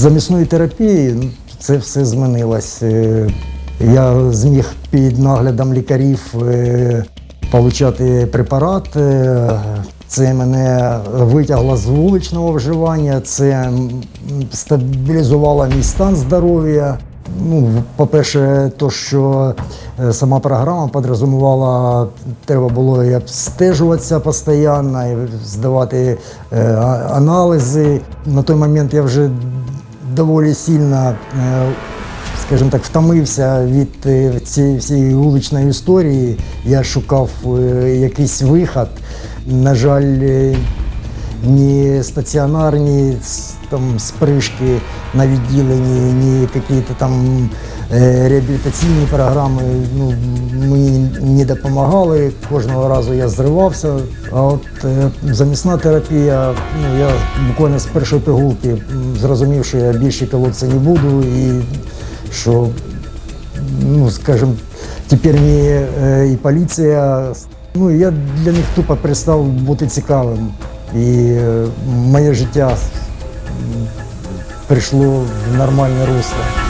замісної терапії ну, це все змінилось. Е, Я зміг під наглядом лікарів е, получати препарат. Е, Це мене витягло з вуличного вживання, це стабілізувало мій стан здоров'я. Ну, по-перше, то, що сама програма підрозумувала, треба було і обстежуватися постійно, і здавати аналізи. На той момент я вже доволі сильно, е, скажімо так, втомився від е, цієї всієї вуличної історії. Я шукав е, якийсь вихід. На жаль, ні стаціонарні там спришки на відділенні, ні якісь там е, реабілітаційні програми ну, мені не допомагали. Кожного разу я зривався. А от е, замісна терапія, ну я буквально з першої пігулки зрозумів, що я більше колоться не буду і що ну, скажем, тепер мені е, і поліція. Ну, я для них тупо перестав бути цікавим. І е, моє життя прийшло в нормальне русло.